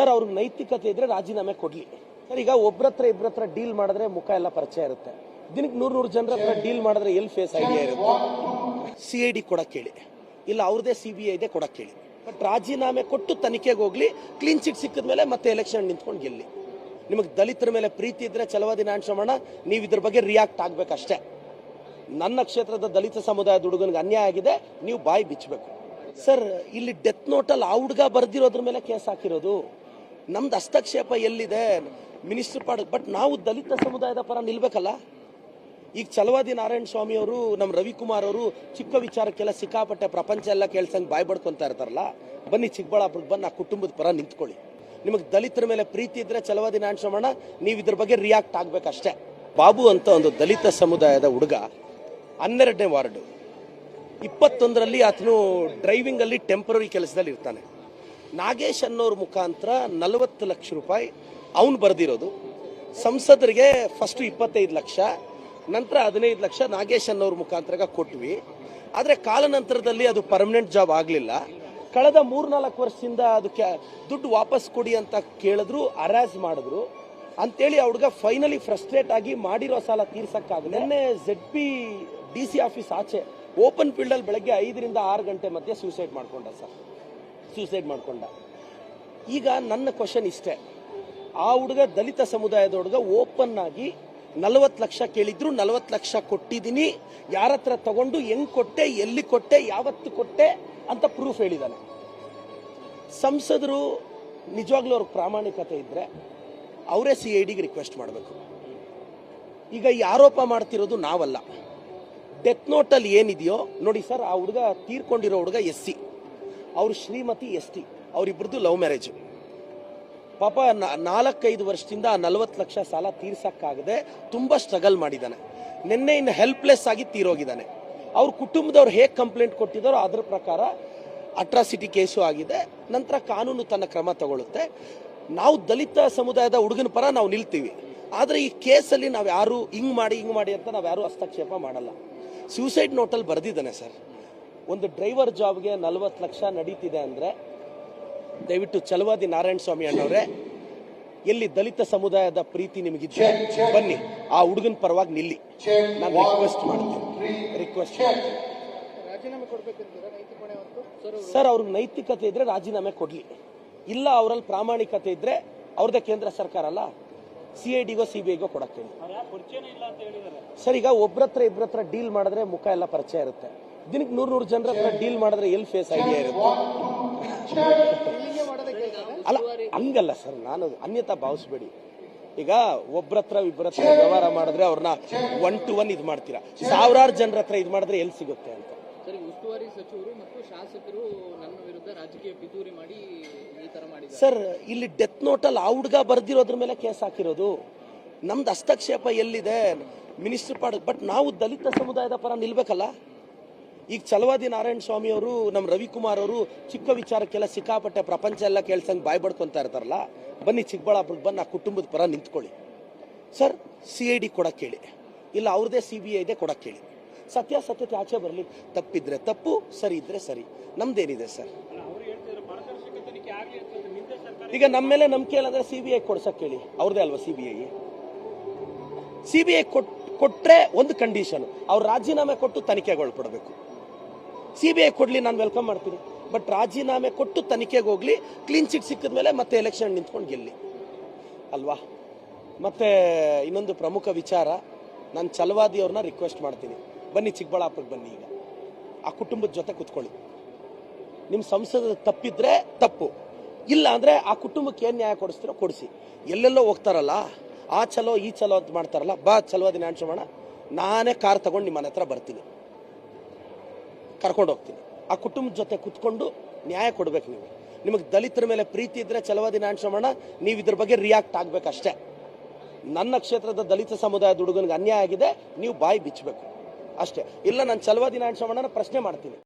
Sir, ಅವ್ರಿಗೆ ನೈತಿಕತೆ ಇದ್ರೆ ರಾಜೀನಾಮೆ ಕೊಡ್ಲಿ. ಸರ್, ಈಗ ಒಬ್ಬರತ್ರ ಇಬ್ಬರತ್ರ ಡೀಲ್ ಮಾಡಿದ್ರೆ ಮುಖ ಎಲ್ಲ ಪರಿಚಯ ಇರುತ್ತೆ. ದಿನಕ್ಕೆ ನೂರ್ ನೂರು ಜನರ ಹತ್ರ ಡೀಲ್ ಮಾಡಿದ್ರೆ ಎಲ್ಲಿ ಫೇಸ್ ಐಡಿಯಾ ಇರುತ್ತೆ? ಸಿ ಐ ಡಿ ಕೊಡಕ್ಕೆ ಹೇಳಿ ಇಲ್ಲ, ಅವ್ರದೇ ಸಿ ಬಿ ಐದೇ ಇದೆ ಕೊಡಕ್ ಹೇಳಿ ಬಟ್ ರಾಜೀನಾಮೆ ಕೊಟ್ಟು ತನಿಖೆಗೆ ಹೋಗ್ಲಿ ಕ್ಲೀನ್ ಚಿಟ್ ಸಿಕ್ಕಿದ ಮೇಲೆ ಮತ್ತೆ ಎಲೆಕ್ಷನ್ ನಿಂತ್ಕೊಂಡು ಗೆಲ್ಲಿ. ನಿಮಗೆ ದಲಿತರ ಮೇಲೆ ಪ್ರೀತಿ ಇದ್ರೆ ಚಲವಾದಿ ನಾಂಶಮಣ ನೀವು ಇದ್ರ ಬಗ್ಗೆ ರಿಯಾಕ್ಟ್ ಆಗ್ಬೇಕಷ್ಟೇ. ನನ್ನ ಕ್ಷೇತ್ರದ ದಲಿತ ಸಮುದಾಯದ ಹುಡುಗನಿಗೆ ಅನ್ಯಾಯ ಆಗಿದೆ, ನೀವು ಬಾಯಿ ಬಿಚ್ಚಬೇಕು ಸರ್ ಇಲ್ಲಿ ಡೆತ್ ನೋಟಲ್ಲಿ ಆ ಹುಡುಗ ಬರ್ದಿರೋದ್ರ ಮೇಲೆ ಕೇಸ್ ಹಾಕಿರೋದು. ನಮ್ದು ಹಸ್ತಕ್ಷೇಪ ಎಲ್ಲಿದೆ? ಮಿನಿಸ್ಟರ್ ಪಾಡ ಬಟ್ ನಾವು ದಲಿತ ಸಮುದಾಯದ ಪರ ನಿಲ್ಬೇಕಲ್ಲ? ಈಗ ಚಲವಾದಿ ನಾರಾಯಣ ಸ್ವಾಮಿ ಅವರು ನಮ್ಮ ರವಿಕುಮಾರ್ ಅವರು ಚಿಕ್ಕ ವಿಚಾರಕ್ಕೆಲ್ಲ ಸಿಕ್ಕಾಪಟ್ಟೆ ಪ್ರಪಂಚ ಎಲ್ಲ ಕೇಳ್ಸಂಗೆ ಬಾಯ್ ಬಡ್ಕೊಂತ ಇರ್ತಾರಲ್ಲ? ಬನ್ನಿ ಚಿಕ್ಕಬಳ್ಳಾಪುರಕ್ಕೆ ಬಂದು ಆ ಕುಟುಂಬದ ಪರ ನಿಂತ್ಕೊಳ್ಳಿ. ನಿಮಗೆ ದಲಿತರ ಮೇಲೆ ಪ್ರೀತಿ ಇದ್ರೆ ಚಲವಾದಿ ನಾರಾಯಣ ನೀವು ಇದ್ರ ಬಗ್ಗೆ ರಿಯಾಕ್ಟ್ ಆಗ್ಬೇಕಷ್ಟೇ. ಬಾಬು ಅಂತ ಒಂದು ದಲಿತ ಸಮುದಾಯದ ಹುಡುಗ, ಹನ್ನೆರಡನೇ ವಾರ್ಡು. ಇಪ್ಪತ್ತೊಂದರಲ್ಲಿ ಆತನು ಡ್ರೈವಿಂಗಲ್ಲಿ ಟೆಂಪರರಿ ಕೆಲಸದಲ್ಲಿ ಇರ್ತಾನೆ ನಾಗೇಶ್ ಅನ್ನೋರ ಮುಖಾಂತರ ನಲವತ್ತು ಲಕ್ಷ ರೂಪಾಯಿ ಅವನು ಬರೆದಿರೋದು. ಸಂಸದರಿಗೆ ಫಸ್ಟ್ ಇಪ್ಪತ್ತೈದು ಲಕ್ಷ, ನಂತರ ಹದಿನೈದು ಲಕ್ಷ ನಾಗೇಶ್ ಅನ್ನೋರ ಮುಖಾಂತರ ಕೊಟ್ವಿ. ಆದರೆ ಕಾಲನಂತರದಲ್ಲಿ ಅದು ಪರ್ಮನೆಂಟ್ ಜಾಬ್ ಆಗಲಿಲ್ಲ. ಕಳೆದ ಮೂರ್ನಾಲ್ಕು ವರ್ಷದಿಂದ ಅದಕ್ಕೆ ದುಡ್ಡು ವಾಪಸ್ ಕೊಡಿ ಅಂತ ಕೇಳಿದ್ರು ಅರಾಜ್ ಮಾಡಿದ್ರು. ಅಂತೇಳಿ ಆ ಹುಡುಗ ಫೈನಲಿ ಫ್ರಸ್ಟ್ರೇಟ್ ಆಗಿ ಮಾಡಿರೋ ಸಾಲ ತೀರ್ಸಕ್ಕಾಗ ನಿನ್ನೆ Z P D C office ಆಚೆ ಓಪನ್ ಫೀಲ್ಡಲ್ಲಿ ಬೆಳಗ್ಗೆ ಐದರಿಂದ ಆರು ಗಂಟೆ ಮಧ್ಯೆ ಸೂಸೈಡ್ ಮಾಡ್ಕೊಂಡ ಸರ್. ಸೂಸೈಡ್ ಮಾಡಿಕೊಂಡ. ಈಗ ನನ್ನ ಕ್ವಶನ್ ಇಷ್ಟೇ. ಆ ಹುಡುಗ ದಲಿತ ಸಮುದಾಯದ ಹುಡುಗ ಓಪನ್ ಆಗಿ ನಲವತ್ತು ಲಕ್ಷ ಕೇಳಿದ್ರು, ನಲವತ್ತು ಲಕ್ಷ ಕೊಟ್ಟಿದ್ದೀನಿ. ಯಾರ ಹತ್ರ ತಗೊಂಡು, ಹೆಂಗ್ ಕೊಟ್ಟೆ, ಎಲ್ಲಿ ಕೊಟ್ಟೆ, ಯಾವತ್ತು ಕೊಟ್ಟೆ ಅಂತ ಪ್ರೂಫ್ ಹೇಳಿದಾನೆ. ಸಂಸದರು ನಿಜವಾಗ್ಲೂ ಅವ್ರ ಪ್ರಾಮಾಣಿಕತೆ ಇದ್ರೆ ಅವರೇ ಸಿ ಐ ಡಿಗೆ ರಿಕ್ವೆಸ್ಟ್ ಮಾಡಬೇಕು. ಈಗ ಈ ಆರೋಪ ಮಾಡ್ತಿರೋದು ನಾವಲ್ಲ. ಡೆತ್ ನೋಟಲ್ಲಿ ಏನಿದೆಯೋ, ನೋಡಿ ಸರ್, ಆ ಹುಡುಗ ತೀರ್ಕೊಂಡಿರೋ ಹುಡುಗ ಎಸ್ ಸಿ ಅವ್ರು ಶ್ರೀಮತಿ ಎಸ್ ಟಿ. ಅವರಿಬ್ರದ್ದು ಲವ್ ಮ್ಯಾರೇಜ್. ಪಾಪ ನಾಲ್ಕೈದು ವರ್ಷದಿಂದ ನಲವತ್ತು ಲಕ್ಷ ಸಾಲ ತೀರ್ಸಕ್ಕಾಗದೆ ತುಂಬ ಸ್ಟ್ರಗಲ್ ಮಾಡಿದ್ದಾನೆ. ನಿನ್ನೆ ಇನ್ನು ಹೆಲ್ಪ್ಲೆಸ್ ಆಗಿ ತೀರೋಗಿದ್ದಾನೆ. ಅವ್ರ ಕುಟುಂಬದವ್ರು ಹೇಗೆ ಕಂಪ್ಲೇಂಟ್ ಕೊಟ್ಟಿದ್ದಾರೋ ಅದ್ರ ಪ್ರಕಾರ ಅಟ್ರಾಸಿಟಿ ಕೇಸು ಆಗಿದೆ. ನಂತರ ಕಾನೂನು ತನ್ನ ಕ್ರಮ ತಗೊಳ್ಳುತ್ತೆ. ನಾವು ದಲಿತ ಸಮುದಾಯದ ಹುಡುಗನ ಪರ ನಾವು ನಿಲ್ತೀವಿ. ಆದರೆ ಈ ಕೇಸಲ್ಲಿ ನಾವು ಯಾರು ಹಿಂಗೆ ಮಾಡಿ, ಹಿಂಗ್ ಮಾಡಿ ಅಂತ ನಾವು ಯಾರು ಹಸ್ತಕ್ಷೇಪ ಮಾಡಲ್ಲ. ಸೂಸೈಡ್ ನೋಟಲ್ಲಿ ಬರೆದಿದ್ದಾನೆ ಸರ್. ಒಂದು ಡ್ರೈವರ್ ಜಾಬ್ಗೆ ನಲವತ್ತು ಲಕ್ಷ ನಡೀತಿದೆ ಅಂದರೆ ದಯವಿಟ್ಟು ಚಲವಾದಿ ನಾರಾಯಣ ಸ್ವಾಮಿ ಅಣ್ಣವ್ರೆ ಎಲ್ಲಿ ದಲಿತ ಸಮುದಾಯದ ಪ್ರೀತಿ ನಿಮಗಿದ್ರೆ ಬನ್ನಿ ಆ ಹುಡುಗನ ಪರವಾಗಿ ನಿಲ್ಲಿ. ನಾನು ರಿಕ್ವೆಸ್ಟ್ ಮಾಡ್ತೀನಿ. ರಿಕ್ವೆಸ್ಟ್ ಸರ್ ಅವ್ರಿಗೆ ನೈತಿಕತೆ ಇದ್ರೆ ರಾಜೀನಾಮೆ ಕೊಡ್ಲಿ. ಇಲ್ಲ ಅವರಲ್ಲಿ ಪ್ರಾಮಾಣಿಕತೆ ಇದ್ರೆ ಅವ್ರದ್ದೇ ಕೇಂದ್ರ ಸರ್ಕಾರ ಅಲ್ಲ ಸಿ ಐ ಡಿಗೋ ಸಿ ಬಿ ಐಗೋ ಕೊಡಕ್ಕೆ ಸರ್ ಈಗ ಒಬ್ರ ಹತ್ರ ಇಬ್ರ ಹತ್ರ ಡೀಲ್ ಮಾಡಿದ್ರೆ ಮುಖ ಎಲ್ಲ ಪರಿಚಯ ಇರುತ್ತೆ. ದಿನಕ್ಕೆ ನೂರು ನೂರು ಜನರ ಹತ್ರ ಡೀಲ್ ಮಾಡಿದ್ರೆ ಎಲ್ಲಿ ಫೇಸ್ ಐಡಿಯಾ ಇರುತ್ತೆ? ಅಲ್ಲ ಹಂಗಲ್ಲ ಸರ್ ನಾನು ಅನ್ಯತಾ ಭಾವಿಸ್ಬೇಡಿ. ಈಗ ಒಬ್ರ ಹತ್ರ ಇಬ್ಬರ ಹತ್ರ ವ್ಯವಹಾರ ಮಾಡಿದ್ರೆ ಅವ್ರನ್ನ ಒನ್ ಟು ಒನ್ ಇದು ಮಾಡ್ತೀರಾ? ಸಾವಿರಾರು ಜನರ ಹತ್ರ ಇದು ಮಾಡಿದ್ರೆ ಎಲ್ಲಿ ಸಿಗುತ್ತೆ ಅಂತ. ಸರಿ ಉಸ್ತುವಾರಿ ಸಚಿವರು ಮತ್ತು ಶಾಸಕರು ನನ್ನ ವಿರುದ್ಧ ರಾಜಕೀಯ ಪಿತೂರಿ ಮಾಡಿ ಈ ತರ ಮಾಡಿದ್ದಾರೆ. ಸರ್ ಇಲ್ಲಿ ಡೆತ್ ನೋಟಲ್ಲಿ ಆ ಹುಡುಗ ಬರ್ದಿರೋದ್ರ ಮೇಲೆ ಕೇಸ್ ಹಾಕಿರೋದು. ನಮ್ದು ಹಸ್ತಕ್ಷೇಪ ಎಲ್ಲಿದೆ? ಮಿನಿಸ್ಟರ್ ಪಾಡ್ ಬಟ್ ನಾವು ದಲಿತ ಸಮುದಾಯದ ಪರ ನಿಲ್ಬೇಕಲ್ಲ? ಈಗ ಚಲವಾದಿ ನಾರಾಯಣ ಸ್ವಾಮಿ ಅವರು ನಮ್ಮ ರವಿಕುಮಾರ್ ಅವರು ಚಿಕ್ಕ ವಿಚಾರಕ್ಕೆಲ್ಲ ಸಿಕ್ಕಾಪಟ್ಟೆ ಪ್ರಪಂಚ ಎಲ್ಲ ಕೇಳ್ಸಂಗೆ ಬಾಯ್ ಬಡ್ಕೊಂತ ಇರ್ತಾರಲ್ಲ, ಬನ್ನಿ ಚಿಕ್ಕಬಳ್ಳಾಪುರಕ್ಕೆ ಬಂದು ಆ ಕುಟುಂಬದ ಪರ ನಿಂತ್ಕೊಳ್ಳಿ. ಸರ್ ಸಿ ಐ ಡಿ ಕೊಡಕ್ಕೆ ಹೇಳಿ. ಇಲ್ಲ, ಅವ್ರದೇ ಸಿ ಬಿ ಐದೇ ಕೇಳಿ ಸತ್ಯ ಸತ್ಯತೆ ಆಚೆ ಬರಲಿ. ತಪ್ಪಿದ್ರೆ ತಪ್ಪು, ಸರಿ ಇದ್ರೆ ಸರಿ. ನಮ್ದೇನಿದೆ ಸರ್? ಈಗ ನಮ್ಮ ಮೇಲೆ ನಂಬಿಕೆ ಇಲ್ಲ ಅಂದ್ರೆ ಸಿ ಬಿ ಐ ಕೊಡ್ಸಕ್ ಹೇಳಿ. ಅವ್ರದೇ ಅಲ್ವಾ C B I C B I ಕೊಟ್ಟರೆ ಒಂದು ಕಂಡೀಷನ್ ಅವ್ರು ರಾಜೀನಾಮೆ ಕೊಟ್ಟು ತನಿಖೆಗೊಳಪಡಬೇಕು. ಸಿ ಬಿ ಐ ಕೊಡಲಿ, ನಾನು ವೆಲ್ಕಮ್ ಮಾಡ್ತೀನಿ. ಬಟ್ ರಾಜೀನಾಮೆ ಕೊಟ್ಟು ತನಿಖೆಗೆ ಹೋಗ್ಲಿ ಕ್ಲೀನ್ ಚಿಟ್ ಸಿಕ್ಕಿದ ಮೇಲೆ ಮತ್ತೆ ಎಲೆಕ್ಷನ್ ನಿಂತ್ಕೊಂಡು ಗೆಲ್ಲಿ. ಅಲ್ವಾ? ಮತ್ತೆ ಇನ್ನೊಂದು ಪ್ರಮುಖ ವಿಚಾರ, ನಾನು ಚಲವಾದಿ ಅವ್ರನ್ನ ರಿಕ್ವೆಸ್ಟ್ ಮಾಡ್ತೀನಿ. ಬನ್ನಿ ಚಿಕ್ಕಬಳ್ಳಾಪುರಕ್ಕೆ ಬನ್ನಿ ಈಗ. ಆ ಕುಟುಂಬದ ಜೊತೆ ಕೂತ್ಕೊಳ್ಳಿ. ನಿಮ್ಮ ಸಂಸದ ತಪ್ಪಿದ್ರೆ ತಪ್ಪು. ಇಲ್ಲ ಅಂದರೆ ಆ ಕುಟುಂಬಕ್ಕೆ ಏನು ನ್ಯಾಯ ಕೊಡಿಸ್ತೀರೋ ಕೊಡಿಸಿ. ಎಲ್ಲೆಲ್ಲೋ ಹೋಗ್ತಾರಲ್ಲ, ಆ ಚಲೋ ಈ ಚಲೋ ಅಂತ ಮಾಡ್ತಾರಲ್ಲ, ಬಾ ಚಲವಾದಿ ನಾಂಶಮಣ ನಾನೇ ಕಾರ್ ತಗೊಂಡು ನಿಮ್ಮ ಹತ್ರ ಬರ್ತೀನಿ. ಕರ್ಕೊಂಡು ಹೋಗ್ತೀನಿ ಆ ಕುಟುಂಬದ ಜೊತೆ ಕುತ್ಕೊಂಡು ನ್ಯಾಯ ಕೊಡ್ಬೇಕು ನೀವು. ನಿಮಗೆ ದಲಿತರ ಮೇಲೆ ಪ್ರೀತಿ ಇದ್ರೆ ಚಲವಾದಿ ಶ್ರಮಣ ನೀವು ಇದ್ರ ಬಗ್ಗೆ ರಿಯಾಕ್ಟ್ ಆಗ್ಬೇಕಷ್ಟೇ. ನನ್ನ ಕ್ಷೇತ್ರದ ದಲಿತ ಸಮುದಾಯದ ಹುಡುಗನಿಗೆ ಅನ್ಯಾಯ ಆಗಿದೆ, ನೀವು ಬಾಯಿ ಬಿಚ್ಚಬೇಕು. ಅಷ್ಟೇ. ಇಲ್ಲ, ನಾನು ಚಲವಾದಿ ಶ್ರಮಣನ ಪ್ರಶ್ನೆ ಮಾಡ್ತೀನಿ.